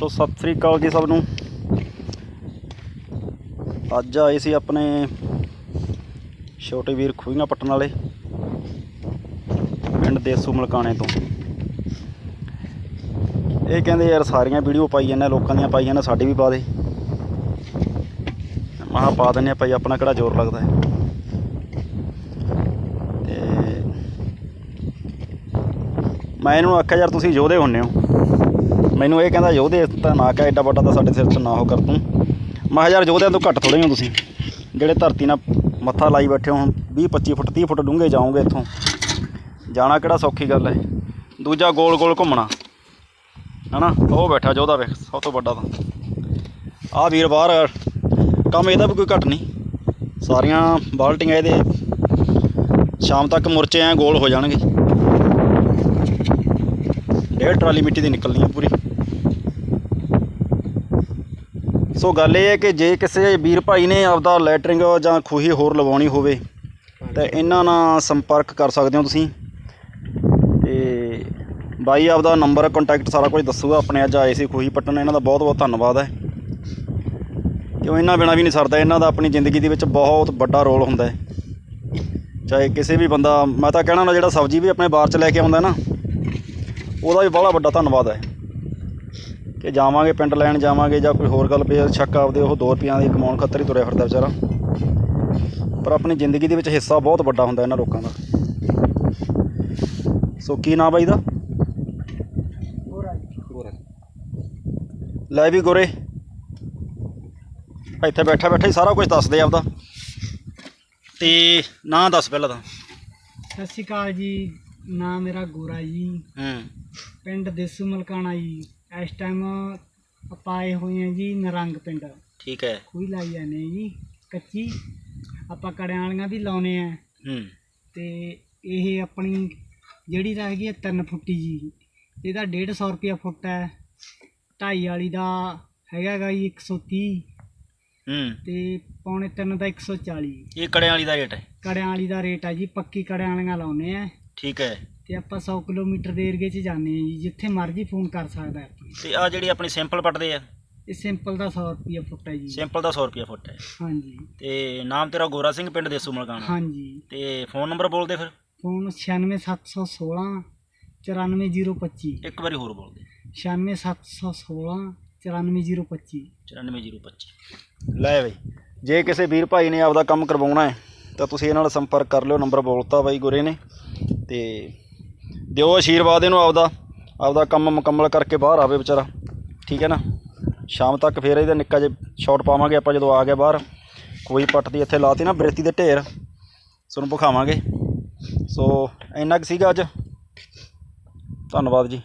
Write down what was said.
ਸੋ ਸਤਿ ਸ੍ਰੀ ਅਕਾਲ ਜੀ ਸਭ ਨੂੰ। ਅੱਜ ਆਏ ਸੀ ਆਪਣੇ ਛੋਟੇ ਵੀਰ ਖੂਹੀਆਂ ਪੱਟਣ ਵਾਲੇ ਪਿੰਡ ਦੇਸੂ ਮਲਕਾਣੇ ਤੋਂ। ਇਹ ਕਹਿੰਦੇ ਯਾਰ ਸਾਰੀਆਂ ਵੀਡੀਓ ਪਾਈ ਜਾਂਦੇ ਲੋਕਾਂ ਦੀਆਂ ਪਾਈ ਜਾਂਦੇ ਸਾਡੀ ਵੀ ਪਾ ਦੇ। ਮਹਾ ਪਾ ਦਿੰਦੇ ਆ ਭਾਈ, ਆਪਣਾ ਕਿਹੜਾ ਜ਼ੋਰ ਲੱਗਦਾ ਹੈ। ਤੇ ਮੈਂ ਇਹਨੂੰ ਆਖਿਆ, ਯਾਰ ਤੁਸੀਂ ਯੋਧੇ ਹੁੰਨੇ ਹੋ। ਮੈਨੂੰ ਇਹ ਕਹਿੰਦਾ ਯੋਧੇ ਤਾਂ ਨਾ ਕਹਿ ਐਡਾ ਵੱਡਾ ਤਾਂ ਸਾਡੇ ਸਿਰ 'ਚ ਨਾ ਹੋ ਕਰ ਤੂੰ। ਮੈਂ ਕਿਹਾ ਯਾਰ ਯੋਧਿਆਂ ਤੋਂ ਘੱਟ ਥੋੜ੍ਹੇ ਹੋ ਤੁਸੀਂ। ਜਿਹੜੇ ਧਰਤੀ ਨਾਲ ਮੱਥਾ ਲਾਈ ਬੈਠੇ ਹੋ ਹੁਣ 20 25 ਫੁੱਟ 30 ਫੁੱਟ ਡੂੰਘੇ ਜਾਓਗੇ ਇੱਥੋਂ। ਜਾਣਾ ਕਿਹੜਾ ਸੌਖੀ ਗੱਲ ਹੈ। ਦੂਜਾ ਗੋਲ ਗੋਲ ਘੁੰਮਣਾ। ਹਨਾ? ਉਹ ਬੈਠਾ ਯੋਧਾ ਵੇਖ, ਸਭ ਤੋਂ ਵੱਡਾ ਤਾਂ। ਆਹ ਵੀਰ ਬਾਹਰ, ਕੰਮ ਇਹਦਾ ਵੀ ਕੋਈ ਘੱਟ ਨਹੀਂ। ਸਾਰੀਆਂ ਬਾਲਟੀਆਂ ਇਹਦੇ ਸ਼ਾਮ ਤੱਕ ਮੁਰਚੇ ਐ ਗੋਲ ਹੋ ਜਾਣਗੇ। ਡੇਢ ਟਰਾਲੀ ਮਿੱਟੀ ਦੀ ਨਿਕਲਣੀ ਹੈ ਪੂਰੀ। ਸੋ ਗੱਲ ਇਹ ਹੈ ਕਿ ਜੇ ਕਿਸੇ ਵੀਰ ਭਾਈ ਨੇ ਆਪਦਾ ਲੈਟਰਿੰਗ ਜਾਂ ਖੂਹੀ ਹੋਰ ਲਵਾਉਣੀ ਹੋਵੇ, ਤਾਂ ਇਹਨਾਂ ਨਾਲ ਸੰਪਰਕ ਕਰ ਸਕਦੇ ਹੋ ਤੁਸੀਂ। ਤੇ ਬਾਈ ਆਪਦਾ ਨੰਬਰ ਕੰਟੈਕਟ ਸਾਰਾ ਕੁਝ ਦੱਸੂਗਾ ਆਪਣੇ ਅੱਜ ਆਏ ਸੀ ਖੂਹੀ ਪੱਟਣ। ਇਹਨਾਂ ਦਾ ਬਹੁਤ ਬਹੁਤ ਧੰਨਵਾਦ ਹੈ। ਕਿਉਂ ਇਹਨਾਂ ਬਿਨਾ ਵੀ ਨਹੀਂ ਸਰਦਾ। ਇਹਨਾਂ ਦਾ ਆਪਣੀ ਜ਼ਿੰਦਗੀ ਦੇ ਵਿੱਚ ਬਹੁਤ ਵੱਡਾ ਰੋਲ ਹੁੰਦਾ ਹੈ। ਚਾਹੇ ਕਿਸੇ ਵੀ ਬੰਦਾ, ਮੈਂ ਤਾਂ ਕਹਿਣਾ ਨਾ ਜਿਹੜਾ ਸਬਜ਼ੀ ਵੀ ਆਪਣੇ ਬਾਹਰ ਚ ਲੈ ਕੇ ਆਉਂਦਾ ਨਾ, ਉਹਦਾ ਵੀ ਬੜਾ ਵੱਡਾ ਧੰਨਵਾਦ ਹੈ। ਕਿ ਜਾਵਾਂਗੇ ਪਿੰਡ ਲੈਣ ਜਾਵਾਂਗੇ ਜਾਂ ਕੋਈ ਹੋਰ ਗੱਲ ਪਈ ਸ਼ੱਕ ਆਪਦੇ ਉਹ 2 ਰੁਪਈਆਂ ਦੀ ਕਮਾਉਣ ਖਾਤਰ ਹੀ ਤੁਰਿਆ ਫਿਰਦਾ ਵਿਚਾਰਾ। ਪਰ ਆਪਣੀ ਜ਼ਿੰਦਗੀ ਦੇ ਵਿੱਚ ਹਿੱਸਾ ਬਹੁਤ ਵੱਡਾ ਹੁੰਦਾ ਇਹਨਾਂ ਲੋਕਾਂ ਦਾ। ਸੋ ਕੀ ਨਾਮ ਬਾਈ ਦਾ? ਲੈ ਵੀ ਗੋਰੇ। ਇੱਥੇ ਬੈਠਾ ਬੈਠਾ ਹੀ ਸਾਰਾ ਕੁਝ ਦੱਸ ਦੇ ਆਪਦਾ। ਤੇ ਨਾਂ ਦੱਸ ਪਹਿਲਾਂ ਤਾਂ। ਸਤਿ ਸ਼੍ਰੀ ਅਕਾਲ ਜੀ ਨਾਮ ਮੇਰਾ ਗੋਰਾ ਜੀ। ਹੂੰ। ਪਿੰਡ ਦੇਸੂ ਮਲਕਾਣਾ ਜੀ। ਇਸ ਟਾਈਮ ਆਪਾਂ ਆਏ ਹੋਏ ਹਾਂ ਜੀ ਨਰੰਗ ਪਿੰਡ। ਠੀਕ ਹੈ। ਖੂਹੀ ਲਾਈ ਜਾਂਦੇ ਹਾਂ ਜੀ ਕੱਚੀ। ਆਪਾਂ ਕੜਿਆਂ ਵਾਲੀਆਂ ਵੀ ਲਾਉਨੇ ਆ। ਹੂੰ। ਤੇ ਇਹ ਆਪਣੀ ਜਿਹੜੀ ਤਾਂ ਹੈਗੀ ਹੈ 3 ਫੁੱਟੀ ਜੀ। ਇਹਦਾ 150 ਰੁਪਿਆ ਫੁੱਟ ਹੈ। ਢਾਈ ਵਾਲੀ ਦਾ ਹੈਗਾ ਗਾ ਜੀ 130 ਹੂੰ। ਤੇ ਪੌਣੇ 3 ਦਾ 140 ਇਹ ਕੜਿਆਂ ਵਾਲੀ ਦਾ ਰੇਟ ਹੈ। ਕੜਿਆਂ ਵਾਲੀ ਦਾ ਰੇਟ ਹੈ ਜੀ ਪੱਕੀ ਕੜਿਆਂ ਵਾਲੀਆਂ ਲਾਉਨੇ ਆ। ਠੀਕ ਹੈ। ਤੇ ਆਪਾਂ 100 ਕਿਲੋਮੀਟਰ ਦੇ ਏਰੀਏ 'ਚ ਜਾਂਦੇ ਹਾਂ ਜੀ ਜਿੱਥੇ ਮਰਜ਼ੀ ਫੋਨ ਕਰ ਸਕਦਾ ਹੈ। ਆਪਾਂ ਤੇ ਆ ਜਿਹੜੀ ਆਪਣੀ ਸਿੰਪਲ ਪੱਟਦੇ ਆ? ਇਹ ਸਿੰਪਲ ਦਾ 100 ਰੁਪਿਆ ਫੁੱਟ ਹੈ ਜੀ। ਸਿੰਪਲ ਦਾ 100 ਰੁਪਿਆ ਫੁੱਟ ਹੈ। ਹਾਂਜੀ। ਤੇ ਨਾਮ ਤੇਰਾ ਗੋਰਾ ਸਿੰਘ ਪਿੰਡ ਦੇਸੂ ਮਲਕਾਣਾ ਹਾਂਜੀ। ਤੇ ਫੋਨ ਨੰਬਰ ਬੋਲ ਦੇ ਫਿਰ? ਫੋਨ 96716 94025 ਇੱਕ ਵਾਰੀ ਹੋਰ ਬੋਲ ਦੇ 96716 94025 94025 ਲੈ ਬਈ ਜੇ ਕਿਸੇ ਵੀਰ ਭਾਈ ਨੇ ਆਪਦਾ ਕੰਮ ਕਰਵਾਉਣਾ ਹੈ ਤਾਂ ਤੁਸੀਂ ਇਹਨਾਂ ਨਾਲ ਸੰਪਰਕ ਕਰ ਲਿਓ ਨੰਬਰ ਬੋਲਤਾ ਬਾਈ ਗੁਰੇ ਨੇ। ਤੇ ਦਿਓ ਆਸ਼ੀਰਵਾਦ ਇਹਨੂੰ ਆਪਦਾ ਆਪਦਾ ਕੰਮ ਮੁਕੰਮਲ ਕਰਕੇ ਬਾਹਰ ਆਵੇ ਵਿਚਾਰਾ, ਠੀਕ ਹੈ ਨਾ? ਸ਼ਾਮ ਤੱਕ ਫੇਰ ਇਹਦਾ ਨਿੱਕਾ ਜਿਹਾ ਸ਼ਾਟ ਪਾਵਾਂਗੇ ਆਪਾਂ ਜਦੋਂ ਆ ਗਿਆ ਬਾਹਰ। ਕੋਈ ਪੱਟਦੀ ਇੱਥੇ ਲਾਤੀ ਨਾ ਬਰੇਤੀ ਦੇ ਢੇਰ ਤੁਹਾਨੂੰ ਵਿਖਾਵਾਂਗੇ। ਸੋ ਇੰਨਾ ਕੁ ਸੀਗਾ ਅੱਜ। ਧੰਨਵਾਦ ਜੀ।